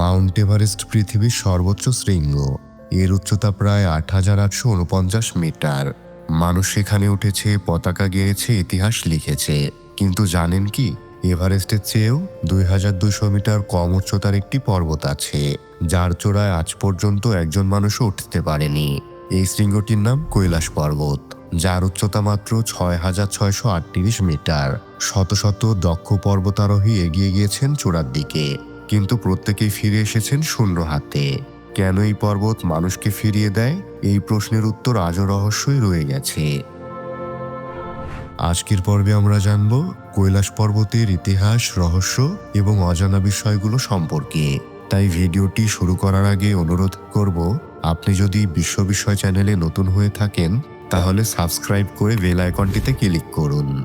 Mount Everest পৃথিবীর সর্বোচ্চ শৃঙ্গ। এর উচ্চতা প্রায় আট হাজার আটশো উনপঞ্চাশ মিটার। মানুষ সেখানে উঠেছে, পতাকা গেড়েছে, ইতিহাস লিখেছে। কিন্তু জানেন কি? এভারেস্টের চেয়েও দুই হাজার দুশো মিটার কম উচ্চতার একটি পর্বত আছে, যার চূড়ায় আজ পর্যন্ত একজন মানুষও উঠতে পারেনি। এই শৃঙ্গটির নাম কৈলাস পর্বত, যার উচ্চতা মাত্র ছয় হাজার ছয়শো আটত্রিশ মিটার। শত শত দক্ষ পর্বতারোহী এগিয়ে গিয়েছেন চূড়ার দিকে। কিন্তু প্রত্যেকেই ফিরে এসেছেন শূন্য হাতে। কেন এই পর্বত মানুষকে ফিরিয়ে দেয়? এই প্রশ্নের উত্তর আজও রহস্যই রয়ে গেছে। আজকের পর্বে আমরা জানব কৈলাস পর্বতের ইতিহাস, রহস্য এবং অজানা বিষয়গুলো সম্পর্কে। তাই ভিডিওটি শুরু করার আগে অনুরোধ করব, আপনি যদি বিশ্ব বিষয় চ্যানেলে নতুন হয়ে থাকেন, তাহলে সাবস্ক্রাইব করে বেল আইকনটিতে ক্লিক করুন।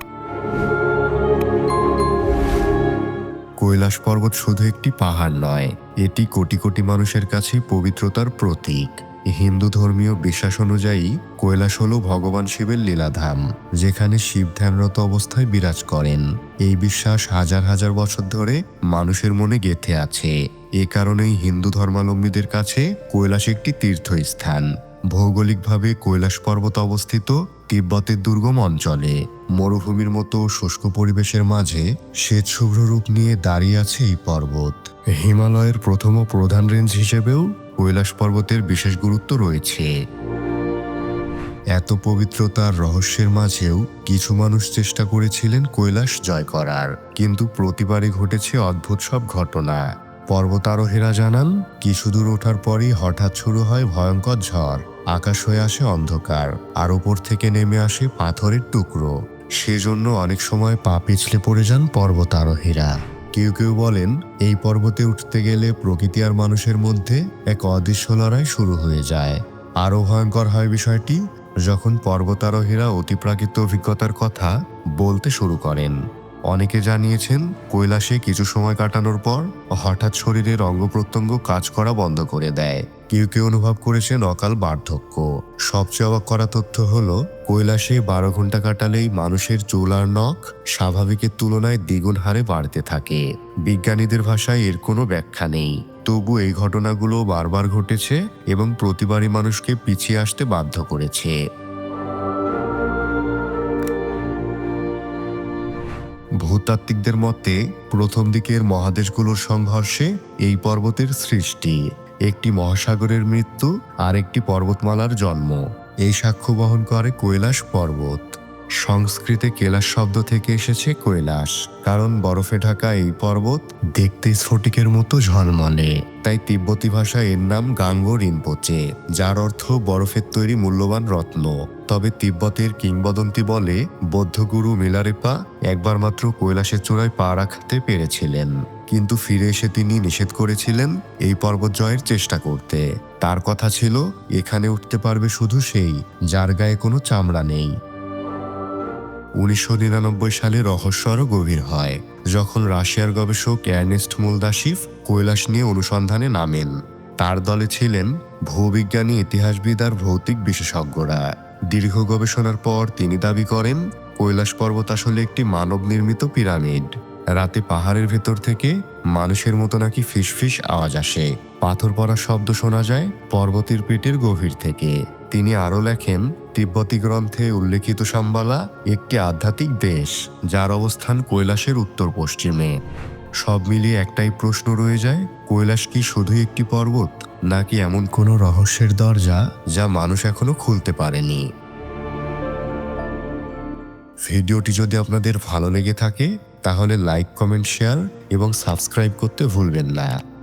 কৈলাস পর্বত শুধু একটি পাহাড় নয়, এটি কোটি কোটি মানুষের কাছে পবিত্রতার প্রতীক। হিন্দু ধর্মীয় বিশ্বাস অনুযায়ী, কৈলাস হল ভগবান শিবের লীলাধাম, যেখানে শিব ধ্যানরত অবস্থায় বিরাজ করেন। এই বিশ্বাস হাজার হাজার বছর ধরে মানুষের মনে গেঁথে আছে। এ কারণেই হিন্দু ধর্মাবলম্বীদের কাছে কৈলাস একটি তীর্থস্থান। ভৌগোলিকভাবে কৈলাস পর্বত অবস্থিত তিব্বতের দুর্গম অঞ্চলে মরুভূমির মতো শুষ্ক পরিবেশের মাঝে শ্বেত শুভ্র রূপ নিয়ে দাঁড়িয়ে আছে এই পর্বত। হিমালয়ের প্রথম প্রধান রেঞ্জ হিসেবেও কৈলাস পর্বতের বিশেষ গুরুত্ব রয়েছে। এত পবিত্রতার রহস্যের মাঝেও কিছু মানুষ চেষ্টা করেছিলেন কৈলাস জয় করার, কিন্তু প্রতিবারই ঘটেছে অদ্ভুত সব ঘটনা। পর্বতারোহীরা জানান, কিছু দূর ওঠার পরই হঠাৎ শুরু হয় ভয়ঙ্কর ঝড়। আকাশ হয়ে আসে অন্ধকার, আর উপর থেকে নেমে আসে পাথরের টুকরো। সেজন্য অনেক সময় পা পিছলে পড়ে যান পর্বতারোহীরা। কেউ কেউ বলেন, এই পর্বতে উঠতে গেলে প্রকৃতি আর মানুষের মধ্যে এক অদৃশ্য লড়াই শুরু হয়ে যায়। আরও ভয়ঙ্কর হয় বিষয়টি যখন পর্বতারোহীরা অতিপ্রাকৃত অভিজ্ঞতার কথা বলতে শুরু করেন। অনেকে জানিয়েছেন, কৈলাসে কিছু সময় কাটানোর পর হঠাৎ শরীরের অঙ্গ প্রত্যঙ্গ কাজ করা বন্ধ করে দেয়। কেউ কেউ অনুভব করেছেন অকাল বার্ধক্য। সবচেয়ে অবাক করা তথ্য হল, কৈলাসে বারো ঘণ্টা কাটালেই মানুষের চুল আর নখ স্বাভাবিকের তুলনায় দ্বিগুণ হারে বাড়তে থাকে। বিজ্ঞানীদের ভাষায় এর কোনো ব্যাখ্যা নেই। তবু এই ঘটনাগুলো বারবার ঘটেছে এবং প্রতিবারই মানুষকে পিছিয়ে আসতে বাধ্য করেছে। ভূতাত্ত্বিকদের মতে, প্রথম দিকের মহাদেশগুলোর সংঘর্ষে এই পর্বতের সৃষ্টি, একটি মহাসাগরের মৃত্যু আর একটি পর্বতমালার জন্ম। এই সাক্ষ্য বহন করে কৈলাস পর্বত। সংস্কৃতে কেলাস শব্দ থেকে এসেছে কৈলাস, কারণ বরফে ঢাকা এই পর্বত দেখতে স্ফটিকের মতো ঝলমলে। তাই তিব্বতী ভাষায় এর নাম গাঙ্গ রিনপোচে, যার অর্থ বরফের তৈরি মূল্যবান রত্ন। তবে তিব্বতের কিংবদন্তি বলে বৌদ্ধগুরু মিলারেপা একবার মাত্র কৈলাসের চূড়ায় পা রাখতে পেরেছিলেন। কিন্তু ফিরে এসে তিনি নিষেধ করেছিলেন এই পর্বত জয়ের চেষ্টা করতে। তার কথা ছিল, এখানে উঠতে পারবে শুধু সেই যার গায়ে কোনো চামড়া নেই। উনিশশো নিরানব্বই সালে রহস্য আরও গভীর হয়, যখন রাশিয়ার গবেষক অ্যার্নেস্ট মুলদাসিফ কৈলাস নিয়ে অনুসন্ধানে নামেন। তার দলে ছিলেন ভূবিজ্ঞানী, ইতিহাসবিদ আর ভৌতিক বিশেষজ্ঞরা। দীর্ঘ গবেষণার পর তিনি দাবি করেন কৈলাস পর্বত আসলে একটি মানব নির্মিত পিরামিড। রাতে পাহাড়ের ভেতর থেকে মানুষের মতো নাকি ফিসফিস আওয়াজ আসে। পাথর পড়ার শব্দ শোনা যায় পর্বতের পেটের গভীর থেকে। তিনি আরও লেখেন, তিব্বতী গ্রন্থে উল্লেখিত সাম্বালা একটি আধ্যাত্মিক দেশ, যার অবস্থান কৈলাসের উত্তর পশ্চিমে সব মিলিয়ে একটাই প্রশ্ন রয়ে যায়, কৈলাস কি শুধুই একটি পর্বত, নাকি এমন কোনো রহস্যের দরজা যা মানুষ এখনও খুলতে পারেনি? ভিডিওটি যদি আপনাদের ভালো লেগে থাকে, তাহলে লাইক কমেন্ট শেয়ার এবং সাবস্ক্রাইব করতে ভুলবেন না।